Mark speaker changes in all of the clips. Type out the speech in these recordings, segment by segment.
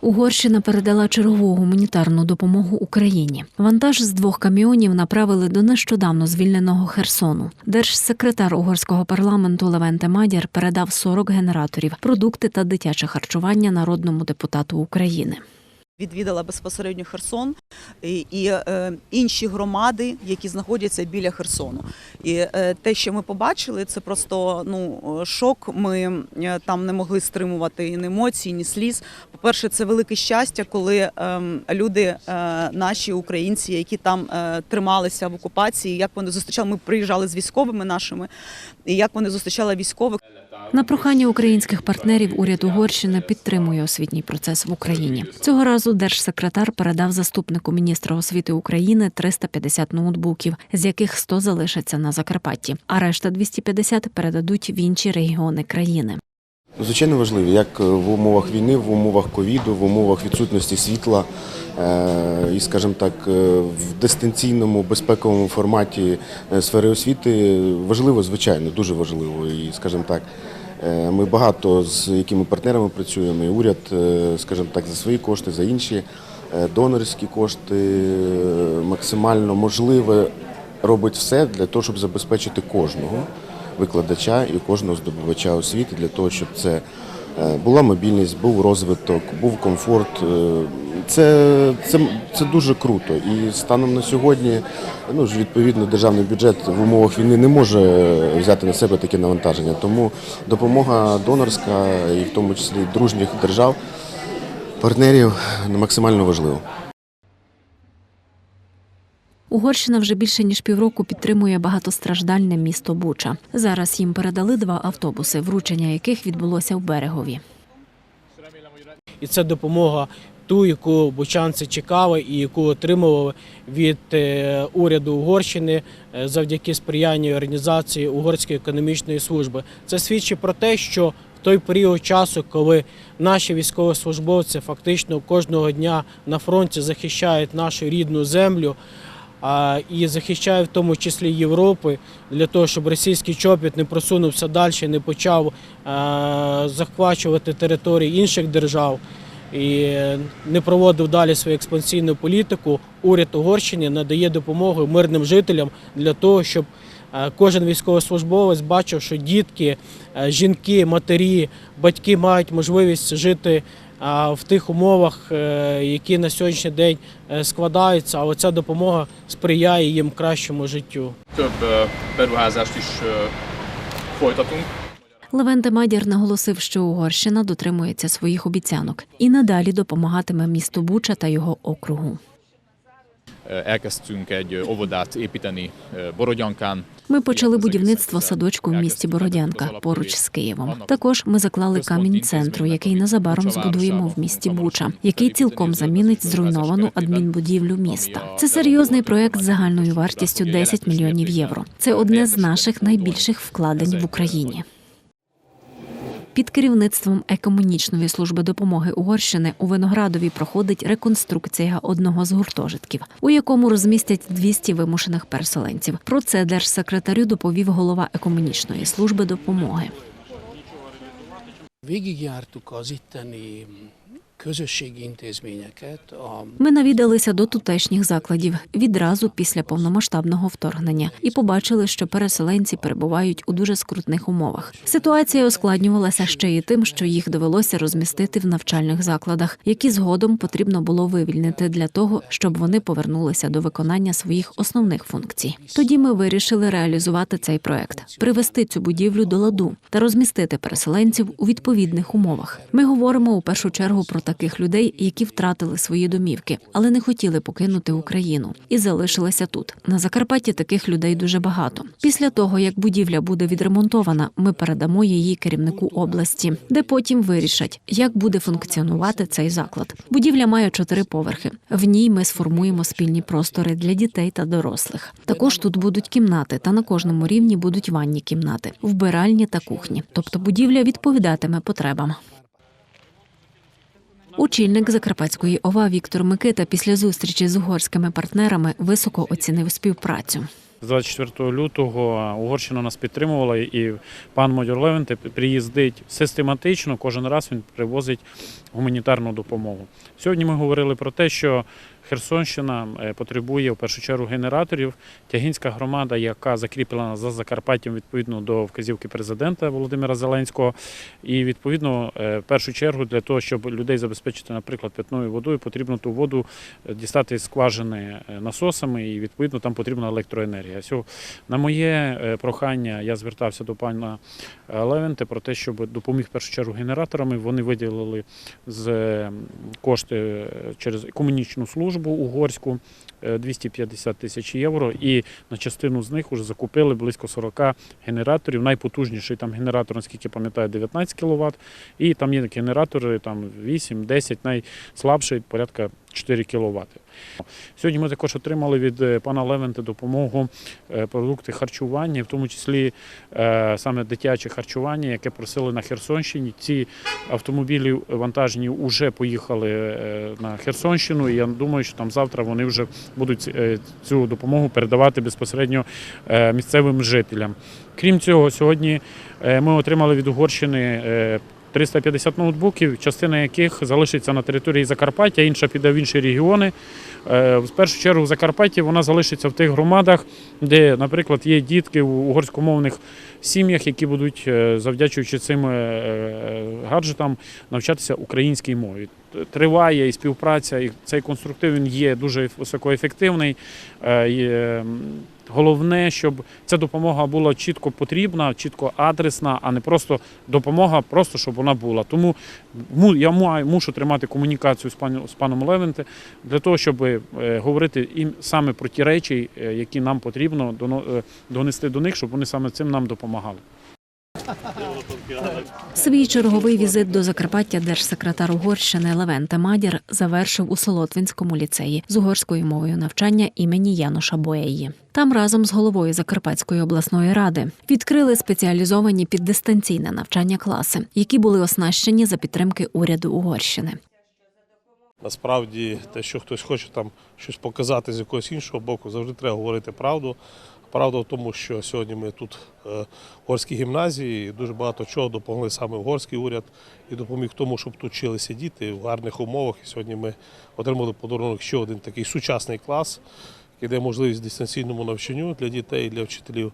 Speaker 1: Угорщина передала чергову гуманітарну допомогу Україні. Вантаж з двох каміонів направили до нещодавно звільненого Херсону. Держсекретар угорського парламенту Левенте Мадір передав 40 генераторів, продукти та дитяче харчування народному депутату України.
Speaker 2: Відвідала безпосередньо Херсон і, і е, інші громади, які знаходяться біля Херсону. І е, те, що ми побачили, це просто ну шок. Ми е, там не могли стримувати ні емоцій, ні сліз. По-перше, це велике щастя, коли е, люди, е, наші українці, які там е, трималися в окупації, як вони зустрічали. Ми приїжджали з військовими нашими, і як вони зустрічали військових.
Speaker 1: На прохання українських партнерів уряд Угорщини підтримує освітній процес в Україні. Цього разу держсекретар передав заступнику міністра освіти України 350 ноутбуків, з яких 100 залишаться на Закарпатті, а решта 250 передадуть в інші регіони країни.
Speaker 3: Звичайно важливі, як в умовах війни, в умовах ковіду, в умовах відсутності світла е, і, скажімо так, е, в дистанційному безпековому форматі е, сфери освіти важливо, звичайно, дуже важливо. І, скажімо так, ми багато з якими партнерами працюємо, і уряд, е, скажімо так, за свої кошти, за інші е, донорські кошти е, максимально можливе робить все для того, щоб забезпечити кожного викладача і кожного здобувача освіти для того, щоб це е, була мобільність, був розвиток, був комфорт. Е, Це, це, це дуже круто. І станом на сьогодні, ну відповідно, державний бюджет в умовах війни не може взяти на себе таке навантаження. Тому допомога донорська, і в тому числі дружніх держав, партнерів максимально важлива.
Speaker 1: Угорщина вже більше ніж півроку підтримує багатостраждальне місто Буча. Зараз їм передали два автобуси, вручення яких відбулося в берегові.
Speaker 4: І це допомога ту, яку бучанці чекали і яку отримували від е, уряду Угорщини е, завдяки сприянню організації Угорської економічної служби. Це свідчить про те, що в той період часу, коли наші військовослужбовці фактично кожного дня на фронті захищають нашу рідну землю. А, І захищають в тому числі Європи для того, щоб російський чопіт не просунувся далі, не почав е, захвачувати території інших держав і не проводив далі свою експансійну політику. Уряд Угорщини надає допомогу мирним жителям для того, щоб е, кожен військовослужбовець бачив, що дітки, е, жінки, матері, батьки мають можливість жити а, в тих умовах, е, які на сьогоднішній день е, складаються, але ця допомога сприяє їм кращому життю.
Speaker 5: több ö, beruházást is ö, folytatunk.
Speaker 1: Левенте Мадір наголосив, що Угорщина дотримується своїх обіцянок і надалі допомагатиме місту Буча та його округу.
Speaker 5: Elkezdtünk egy óvodát építeni Borodyankán.
Speaker 1: Ми почали будівництво садочку в місті Бородянка поруч з Києвом. Також ми заклали камінь центру, який незабаром збудуємо в місті Буча, який цілком замінить зруйновану адмінбудівлю міста. Це серйозний проект з загальною вартістю 10 мільйонів євро. Це одне з наших найбільших вкладень в Україні. Під керівництвом екомунічної служби допомоги Угорщини у Виноградові проходить реконструкція одного з гуртожитків, у якому розмістять 200 вимушених переселенців. Про це держсекретарю доповів голова екомунічної служби допомоги.
Speaker 6: Közösségi intézményeket, a
Speaker 1: Ми навідалися до тутешніх закладів відразу після повномасштабного вторгнення і побачили, що переселенці перебувають у дуже скрутних умовах. Ситуація ускладнювалася ще й тим, що їх довелося розмістити в навчальних закладах, які згодом потрібно було вивільнити для того, щоб вони повернулися до виконання своїх основних функцій. Тоді ми вирішили реалізувати цей проект, привести цю будівлю до ладу та розмістити переселенців у відповідних умовах. Ми говоримо у першу чергу про таких людей, які втратили свої домівки, але не хотіли покинути Україну і залишилися тут. На Закарпатті таких людей дуже багато. Після того, як будівля буде відремонтована, ми передамо її керівнику області, де потім вирішать, як буде функціонувати цей заклад. Будівля має чотири поверхи. В ній ми сформуємо спільні простори для дітей та дорослих. Також тут будуть кімнати, та на кожному рівні будуть ванні кімнати, вбиральні та кухні. Тобто будівля відповідатиме потребам. Очільник Закарпатської ОВА Віктор Микита після зустрічі з угорськими партнерами високо оцінив співпрацю.
Speaker 7: З 24 лютого Угорщина нас підтримувала, і пан Модьор Левенте приїздить систематично. Кожен раз він привозить гуманітарну допомогу. Сьогодні ми говорили про те, що Херсонщина е, потребує в першу чергу генераторів. Тягінська громада, яка закріплена за Закарпаттям відповідно до вказівки президента Володимира Зеленського. І відповідно, е, в першу чергу, для того, щоб людей забезпечити, наприклад, питною водою, потрібно ту воду е, дістати з скважини насосами, і відповідно там потрібна електроенергія. На моє прохання я звертався до пана Левенте про те, щоб допоміг в першу чергу генераторами. Вони виділили з кошти через комунічну службу угорську е, 250 тисяч євро, і на частину з них вже закупили близько 40 генераторів. Найпотужніший там генератор, наскільки пам'ятаю, 19 кВт, і там є генератори там 8-10, найслабший порядка 4 кВт. Сьогодні ми також отримали від е, пана Левенте допомогу е, продукти харчування, в тому числі е, саме дитяче харчування, яке просили на Херсонщині. Ці автомобілі вантажні вже поїхали на Херсонщину. І я думаю, що там завтра вони вже будуть цю допомогу передавати безпосередньо місцевим жителям. Крім цього, сьогодні ми отримали від Угорщини. Е, 350 ноутбуків, частина яких залишиться на території Закарпаття, інша піде в інші регіони. Е, В першу чергу в Закарпатті вона залишиться в тих громадах, де, наприклад, є дітки в угорськомовних сім'ях, які будуть, е, завдячуючи цим е, гаджетам, навчатися українській мові. Триває і співпраця, і цей конструктив він є дуже високоефективний. Головне, щоб ця допомога була чітко потрібна, чітко адресна, а не просто допомога, просто щоб вона була. Тому я мушу тримати комунікацію з паном з паном Левенте для того, щоб е, говорити їм саме про ті речі, е, які нам потрібно е, донести до них, щоб вони саме цим нам допомагали.
Speaker 1: Свій черговий візит до Закарпаття держсекретар Угорщини Левенте Мадір завершив у Солотвинському ліцеї з угорською мовою навчання імені Януша Боеї. Там разом з головою Закарпатської обласної ради відкрили спеціалізовані під дистанційне навчання класи, які були оснащені за підтримки уряду Угорщини.
Speaker 8: Насправді, те, що хтось хоче там щось показати з якогось іншого боку, завжди треба говорити правду. Правда в тому, що сьогодні ми тут е, в горській гімназії дуже багато чого допомогли саме угорський уряд і допоміг тому, щоб тут вчилися діти в гарних умовах. І сьогодні ми отримали подарунок ще один такий сучасний клас, який дає можливість дистанційному навчанню для дітей і для вчителів.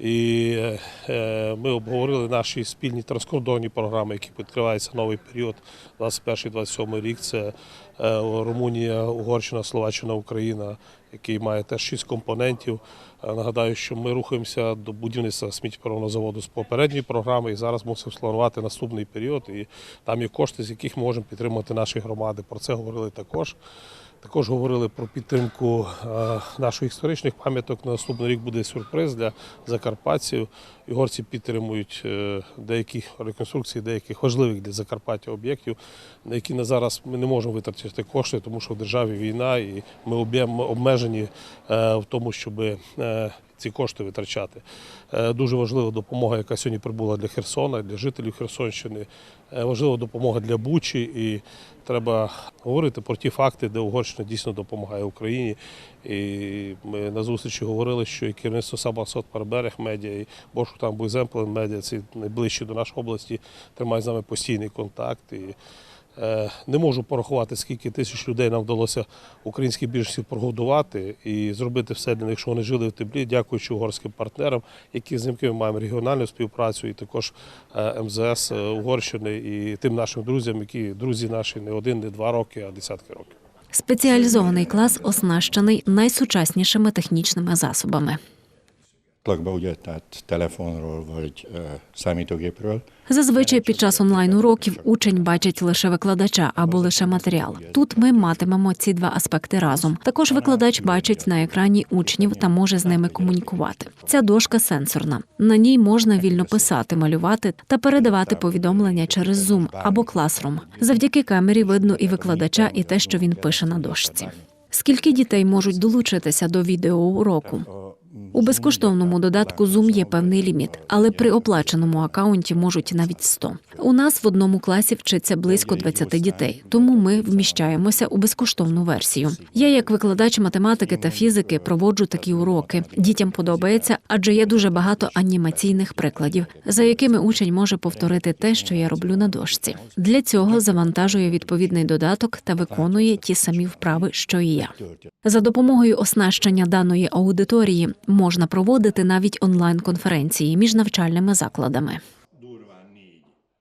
Speaker 8: І е, е, ми обговорили наші спільні транскордонні програми, які відкриваються новий період 21-27 рік. Це Румунія, Угорщина, Словаччина, Україна, який має теж шість компонентів. Е, Нагадаю, що ми рухаємося до будівництва сміттєпроводного заводу з попередньої програми, і зараз мусимо спланувати наступний період. І там є кошти, з яких ми можемо підтримати наші громади. Про це говорили також. Також говорили про підтримку е, наших історичних пам'яток. На наступний рік буде сюрприз для закарпатців. Ігорці підтримують е, деякі реконструкції, деяких важливих для Закарпаття об'єктів, на які на зараз ми не можемо витратити кошти, тому що в державі війна, і ми обмежені е, в тому, щоб е, ці кошти витрачати. Е, Дуже важлива допомога, яка сьогодні прибула для Херсона, для жителів Херсонщини. Важлива допомога для Бучі, і треба говорити про ті факти, де Угорщина дійсно допомагає Україні. І ми на зустрічі говорили, що і керівництво Сабасот Парберег медіа, і Бошу там Буйземплен медіа, ці найближчі до нашої області, тримають з нами постійний контакт. І Не можу порахувати, скільки тисяч людей нам вдалося українських біженців прогодувати і зробити все для них, щоб вони жили в теплі, дякуючи угорським партнерам, які з якими ми маємо регіональну співпрацю, і також е, МЗС е, Угорщини і тим нашим друзям, які друзі наші не один, не два роки, а десятки років.
Speaker 1: Спеціалізований клас оснащений найсучаснішими технічними засобами.
Speaker 9: Plakba ugye, tehát telefonról vagy számítógépről.
Speaker 1: Зазвичай під час онлайн уроків учень бачить лише викладача або лише матеріал. Тут ми матимемо ці два аспекти разом. Також викладач бачить на екрані учнів та може з ними комунікувати. Ця дошка сенсорна. На ній можна вільно писати, малювати та передавати повідомлення через Zoom або Classroom. Завдяки камері видно і викладача, і те, що він пише на дошці. Скільки дітей можуть долучитися до відеоуроку? У безкоштовному додатку Zoom є певний ліміт, але при оплаченому акаунті можуть навіть 100. У нас в одному класі вчиться близько 20 дітей, тому ми вміщаємося у безкоштовну версію. Я, як викладач математики та фізики, проводжу такі уроки. Дітям подобається, адже є дуже багато анімаційних прикладів, за якими учень може повторити те, що я роблю на дошці. Для цього завантажує відповідний додаток та виконує ті самі вправи, що і я. За допомогою оснащення даної аудиторії можна проводити навіть онлайн конференції між навчальними закладами.